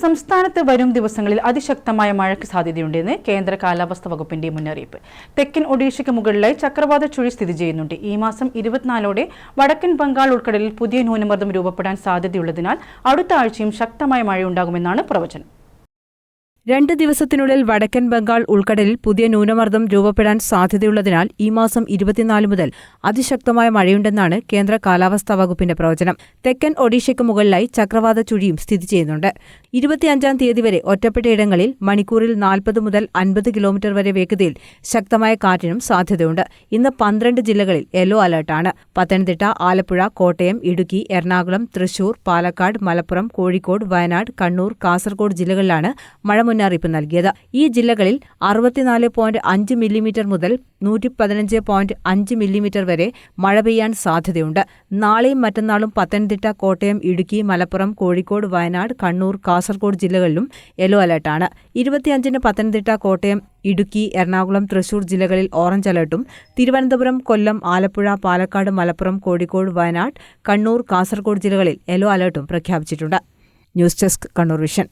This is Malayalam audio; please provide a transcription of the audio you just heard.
സംസ്ഥാനത്ത് വരും ദിവസങ്ങളിൽ അതിശക്തമായ മഴയ്ക്ക് സാധ്യതയുണ്ടെന്ന് കേന്ദ്ര കാലാവസ്ഥാ വകുപ്പിന്റെ മുന്നറിയിപ്പ്. തെക്കൻ ഒഡീഷയ്ക്ക് മുകളിലായി ചക്രവാത ചുഴി സ്ഥിതി ചെയ്യുന്നുണ്ട്. ഈ മാസം ഇരുപത്തിനാലോടെ വടക്കൻ ബംഗാൾ ഉൾക്കടലിൽ പുതിയ ന്യൂനമർദ്ദം രൂപപ്പെടാൻ സാധ്യതയുള്ളതിനാൽ അടുത്ത ആഴ്ചയും ശക്തമായ മഴയുണ്ടാകുമെന്നാണ് പ്രവചനം. രണ്ട് ദിവസത്തിനുള്ളിൽ വടക്കൻ ബംഗാൾ ഉൾക്കടലിൽ പുതിയ ന്യൂനമർദ്ദം രൂപപ്പെടാൻ സാധ്യതയുള്ളതിനാൽ ഈ മാസം ഇരുപത്തിനാല് മുതൽ അതിശക്തമായ മഴയുണ്ടെന്നാണ് കേന്ദ്ര കാലാവസ്ഥാ വകുപ്പിന്റെ പ്രവചനം. തെക്കൻ ഒഡീഷയ്ക്ക് മുകളിലായി ചക്രവാത ചുഴിയും സ്ഥിതി ചെയ്യുന്നുണ്ട്. ഇരുപത്തിയഞ്ചാം തീയതി വരെ ഒറ്റപ്പെട്ടയിടങ്ങളിൽ മണിക്കൂറിൽ നാൽപ്പത് മുതൽ അൻപത് കിലോമീറ്റർ വരെ വേഗതയിൽ ശക്തമായ കാറ്റിനും സാധ്യതയുണ്ട്. ഇന്ന് പന്ത്രണ്ട് ജില്ലകളിൽ യെല്ലോ അലർട്ടാണ്. പത്തനംതിട്ട ആലപ്പുഴ കോട്ടയം ഇടുക്കി എറണാകുളം തൃശൂർ പാലക്കാട് മലപ്പുറം കോഴിക്കോട് വയനാട് കണ്ണൂർ കാസർഗോഡ് ജില്ലകളിലാണ് മഴ മുന്നറിയിപ്പ് നൽകിയത്. ഈ ജില്ലകളിൽ അറുപത്തിനാല് പോയിന്റ് അഞ്ച് മില്ലിമീറ്റർ മുതൽ നൂറ്റി പതിനഞ്ച് പോയിന്റ് അഞ്ച് മില്ലിമീറ്റർ വരെ മഴ പെയ്യാൻ സാധ്യതയുണ്ട്. നാളെയും മറ്റന്നാളും പത്തനംതിട്ട കോട്ടയം ഇടുക്കി മലപ്പുറം കോഴിക്കോട് വയനാട് കണ്ണൂർ കാസർഗോഡ് ജില്ലകളിലും യെല്ലോ അലർട്ടാണ് ഇരുപത്തിയഞ്ചിന് പത്തനംതിട്ട കോട്ടയം ഇടുക്കി എറണാകുളം തൃശൂർ ജില്ലകളിൽ ഓറഞ്ച് അലർട്ടും തിരുവനന്തപുരം കൊല്ലം ആലപ്പുഴ പാലക്കാട് മലപ്പുറം കോഴിക്കോട് വയനാട് കണ്ണൂർ കാസർഗോഡ് ജില്ലകളിൽ യെല്ലോ അലർട്ടും പ്രഖ്യാപിച്ചിട്ടുണ്ട്. News desk Kannur vision.